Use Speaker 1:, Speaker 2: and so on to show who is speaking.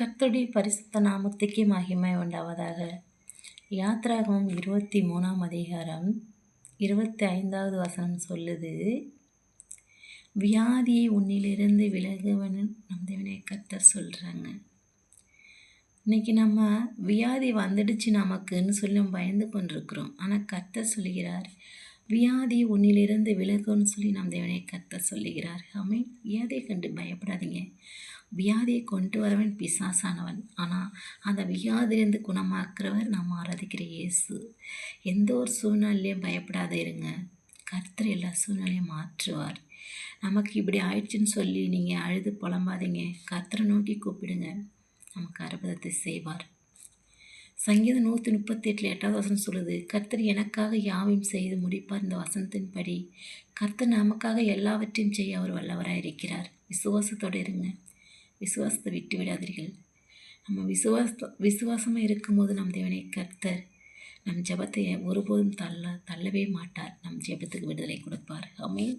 Speaker 1: கர்த்தடி பரிசுத்த நாமத்துக்கே மகிமை உண்டாவதாக. யாத்ராகமம் இருபத்தி மூணாம் அதிகாரம் இருபத்தி ஐந்தாவது வசனம் சொல்லுது வியாதியை உன்னிலிருந்து விலகுவனு நம் தேவனே கர்த்தர் சொல்கிறாங்க இன்னைக்கு நம்ம வியாதி வந்துடுச்சு நமக்குன்னு சொல்லி நம்ம பயந்து கொண்டிருக்கிறோம். ஆனால் கர்த்தர் சொல்கிறார் வியாதி உன்னிலிருந்து விலகும்னு சொல்லி நம் தேவனை கத்த சொல்லுகிறார். ஆமே வியாதியை கண்டு பயப்படாதீங்க. வியாதியை கொண்டு வரவன் பிசாசானவன். ஆனால் அந்த வியாதியிலிருந்து குணமாக்குறவர் நாம் ஆராதிக்கிற இயேசு. எந்த ஒரு சூழ்நிலையும் பயப்படாத இருங்க. கர்த்தர் எல்லா சூழ்நிலையும் மாற்றுவார். நமக்கு இப்படி ஆயிடுச்சுன்னு சொல்லி நீங்கள் அழுது புலம்பாதீங்க. கர்த்தரை நோக்கி கூப்பிடுங்க. நமக்கு அற்புதத்தை செய்வார். சங்கீதம் நூற்றி முப்பத்தி எட்டில் எட்டாவது வசனம் சொல்லுது கர்த்தர் எனக்காக யாவையும் செய்து முடிப்பார் இந்த வசனத்தின்படி. கர்த்தர் நமக்காக எல்லாவற்றையும் செய்ய அவர் வல்லவராக இருக்கிறார். விசுவாசத்தோடு இருங்க. விசுவாசத்தை விட்டு விடாதீர்கள். நம்ம விசுவாச விசுவாசமாக இருக்கும்போது நம் தேவனை கர்த்தர் நம் ஜெபத்தை ஒருபோதும் தள்ள தள்ளவே மாட்டார். நம் ஜெபத்துக்கு விடுதலை கொடுப்பார். அமீன்